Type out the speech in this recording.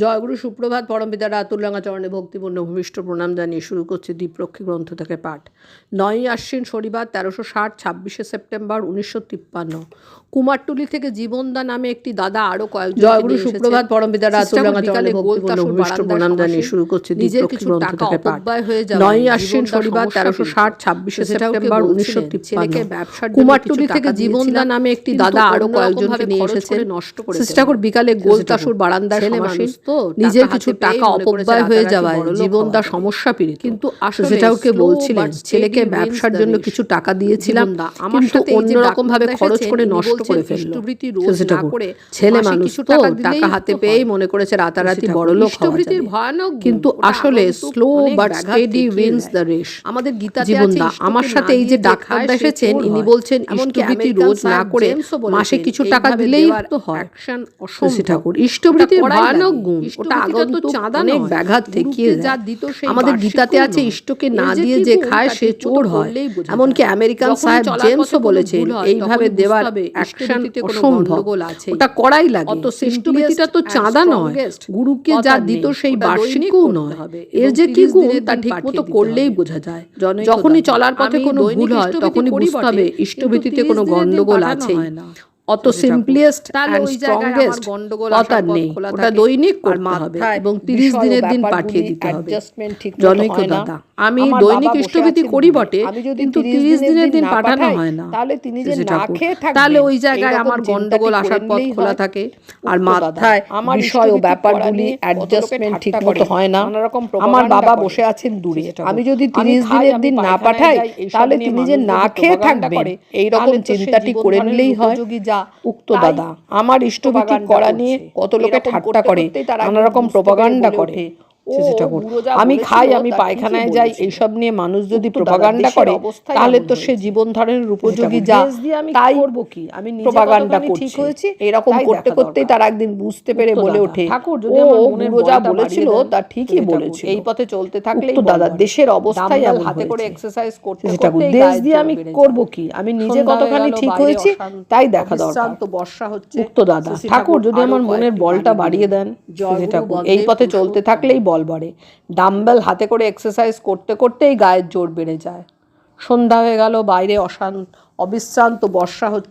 জয়গুরু সুপ্রভাত পরমপিতা রাতুল্লাঙ্গা চরণে ভক্তিপূর্ণ ভূমিষ্ঠ প্রণাম জানিয়ে শুরু করছে দ্বীপরক্ষী গ্রন্থ থেকে পাঠ। নয়ই আশ্বিন শনিবার তেরোশো ষাট ছাব্বিশে সেপ্টেম্বর উনিশশো তিপ্পান্ন। কুমারটুলি থেকে জীবনদা নামে একটি দাদা আরও কয়েক জয়গুরু সুপ্রভাত পরমপিতা রাতুল্লাঙ্গা চরণে ভক্তিপূর্ণ ভূমিষ্ঠ প্রণাম জানিয়ে শুরু করছে দ্বীপরক্ষী গ্রন্থ থেকে পাঠ। নয়ই আশ্বিন শনিবার তেরোশো ষাট ছাব্বিশে সেপ্টেম্বর উনিশশো তিপ্পান্ন। কুমারটুলি থেকে জীবনদা নামে একটি দাদা আরও কয়েকজনকে নিয়ে এসেছে। নষ্ট করে চেষ্টা করে বিকালে গোলতাসুর বারান্দায় সমাসীন নিজের কিছু টাকা অপব্যয় হয়ে যাওয়ায় সমস্যা পীড়িত। কিন্তু আসলে সেটা ওকে বলছিলেন ছেলেকে ব্যবসার জন্য কিছু টাকা দিয়েছিলাম আমার সাথে অন্যরকম ভাবে খরচ করে নষ্ট করে ফেলল। সেটা করে ছেলে মানুষ তো টাকা হাতে পেয়েই মনে করেছে রাতারাতি বড় লোক ভয়ানক কিন্তু আসলে slow but steady wins the. Race আমাদের গীতা জীবনদা আমার সাথে এই যে ডাক্তারদা এসেছেন ইনি বলছেন ইষ্টবৃত্তি রোজ না করে মাসে কিছু টাকা দিলেই তো হয়। শশী ঠাকুর ইষ্টবৃত্তির ভয়ানক ওটা চাঁদা অনেক ব্যাঘাত ঠেকিয়ে আমাদের গীতাতে আছে ইষ্টকে না দিয়ে যে খায় সে চোর হয়। এমনকি আমেরিকান সাহেব জেমসও বলেছেন এইভাবে দেওয়ার অ্যাকশন অসম্ভব। ওটা করাই লাগে। অত তো চাঁদা নয় গুরুকে যা দিত সেই বার্ষিকও নয়। এর যে কি গুণ তা ঠিকমতো করলেই বোঝা যায়। যখনই চলার পথে কোনো ভুল হয় তখনই বুঝতে হবে ইষ্টবৃত্তিতে কোনো গন্ডগোল আছে অত সিম্পলিয়েস্ট অ্যান্ড স্ট্রংগেস্ট কথা নেই। ওটা দৈনিক করতে হবে এবং তিরিশ দিনের দিন পাঠিয়ে দিতে হবে। জনৈক দাদা। আমি দৈনিক ইষ্টভীতি করি বটে কিন্তু তিরিশ দিনের দিন পাঠানো হয় না। তাহলে তিনি যে না খেয়ে থাকবেন, তাহলে ওই জায়গায় আমার গন্ডগোল আসার পথ খোলা থাকে। আর মাথায় আমার বিষয় ও ব্যাপারগুলি অ্যাডজাস্টমেন্ট ঠিক মতো হয় না। আমার বাবা বসে আছেন দূরে। আমি যদি তিরিশ দিনের দিন না পাঠাই তাহলে তিনি যে না খেয়ে থাকবেন। এইরকম চিন্তাটি করে নিলেই হয়। উক্ত দাদা আমার ইষ্টভীতি করা নিয়ে কত লোকে ঠাট্টা করে। নানা রকম প্রপাগান্ডা করে ওঠে, ও, সে সেটা করে। বুড়ো যা আমি খাই আমি পায়খানায় যাই এইসব নিয়ে মানুষ যদি প্রপাগান্ডা দেশের করে তাহলে তো সে জীবন ধারণের উপযোগী যা। আমি তাই করব কি? আমি প্রপাগান্ডা ঠিক করছে। এরকম করতে করতেই। তারা একদিন বুঝতে পেরে বলে ওঠে। ঠাকুর যদি ও যা বলেছিল তা ঠিকই সেটা বলেছিল। এই পথে চলতে উক্ত দাদা দেশের দাম্বেল এমন হাতে করে এক্সারসাইজ করতে সেটা করতেই দেশ দিয়ে আমি। করব কি? আমি নিজে কতখানি ঠিক হয়েছি? তাই দেখা দরকার। অবিশ্রান্ত বর্ষা হচ্ছে। উক্ত দাদা ঠাকুর যদি আমার মনের বলটা বাড়িয়ে দেন গুরু ঠাকুর এই পথে চলতে থাকলেই বল বাড়ে। ডাম্বেল হাতে করে এক্সারসাইজ করতে করতেই গায়ের জোর বেড়ে যায়। সন্ধ্যা হয়ে গেল, বাইরে অশান অবিশ্রান্ত বর্ষা হচ্ছে।